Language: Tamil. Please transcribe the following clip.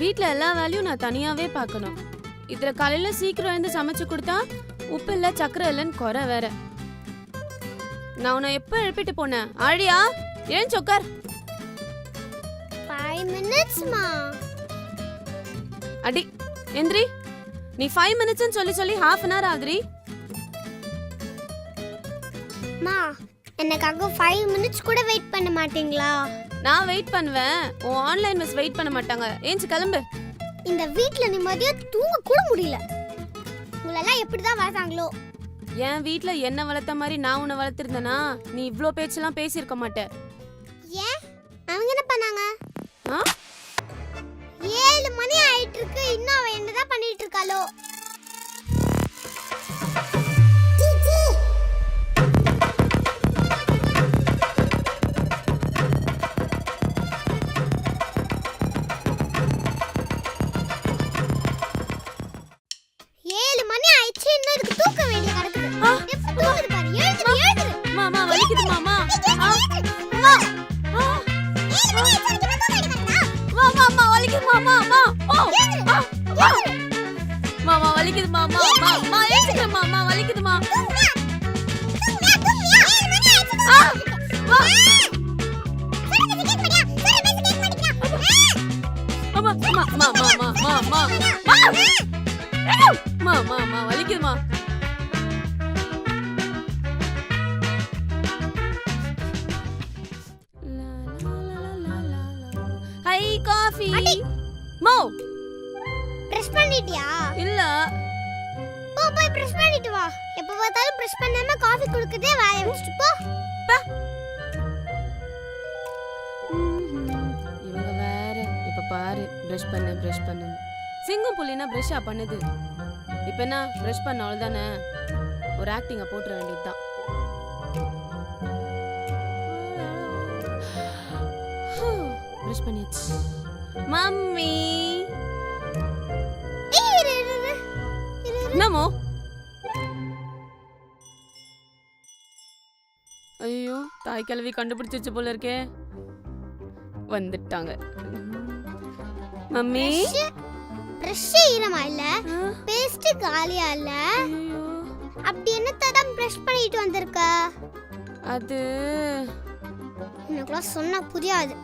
வீட்ல எல்லா வேலையும் நான் தனியாவே பார்க்கணும். இதுல காலையில சீக்கிரம் எழுந்து சமைச்சு கொடுத்தா உப்பு இல்ல சக்கரை இல்லைன்னு குறை வேற. நான் உன்னை எப்ப எழுப்பிட்டு போனேன்? ஆழியா? ஏன் சொக்கார்? ஃபைவ் மினிட்ஸ்மா அடி எந்திரி. நீ ஃபைவ் மினிட்ஸ்னு சொல்லி சொல்லி ஹாஃப் அன் ஹவர் ஆகுதுரி மா எனக்காக ஃபைவ் மினிட்ஸ் கூட வெயிட் மாட்டீங்களா? நான் வெயிட் பண்ணுவேன். உன் ஆன்லைன் மிஸ் வெயிட் பண்ண மாட்டாங்க. ஏஞ்சி கிளம்பு. இந்த வீட்ல நிம்மதியா தூங்க கூட முடியல. உங்களெல்லாம் எப்படிதான் வளர்த்தாங்களோ என் வீட்ல என்ன வளர்த்த மாதிரி நான் உன்னை வளர்த்திருந்தேனா நீ இவ்ளோ பேச்செல்லாம் பேசியிருக்க மாட்ட. ஏன்? அவங்க என்ன பண்ணாங்க? ஆ? ஏழு மணி ஆயிட்டு இருக்கு இன்னும் அவ என்னதான் பண்ணிட்டு இருக்காளோ? மாமா அம்மா ஓ மாமா வலிக்குது மாமா மாமா. ஏத்துங்க மாமா வலிக்குது மாமா மாமா மாமா மாமா மாமா. மாமா வலிக்குதுமா காஃபி. மோ. பிரஷ் பண்ணிட்டியா? இல்ல. போ போய் பிரஷ் பண்ணிட்டு வா. எப்ப பார்த்தாலும் பிரஷ் பண்ணாம காஃபி குடுக்கதே வேலைய வச்சுட்டு போ. இவங்க வேற. இப்ப பாரு. பிரஷ் பண்ணு பிரஷ் பண்ணு. சிங்கம் புள்ளினா பிரஷ்ஷா பண்ணுது. இப்ப என்ன? பிரஷ் பண்ண அவ்வளவுதானே? ஒரு ஆக்டிங்க போட்டுற வேண்டியதுதான். பிரஷ் பண்ணியாச்சு. மம்மி. என்னமோ? ஐயோ தாய் கிழவி கண்டுபிடிச்சிச்சு போல இருக்கே. வந்துட்டாங்க. மம்மி? பிரஷ் ஈரமா இல்ல? பேஸ்ட் காலியா இல்ல. அப்படி தான் பிரஷ் பண்ணிட்டு வந்திருக்க? அது எனக்குலாம் சொன்னா புரியாது.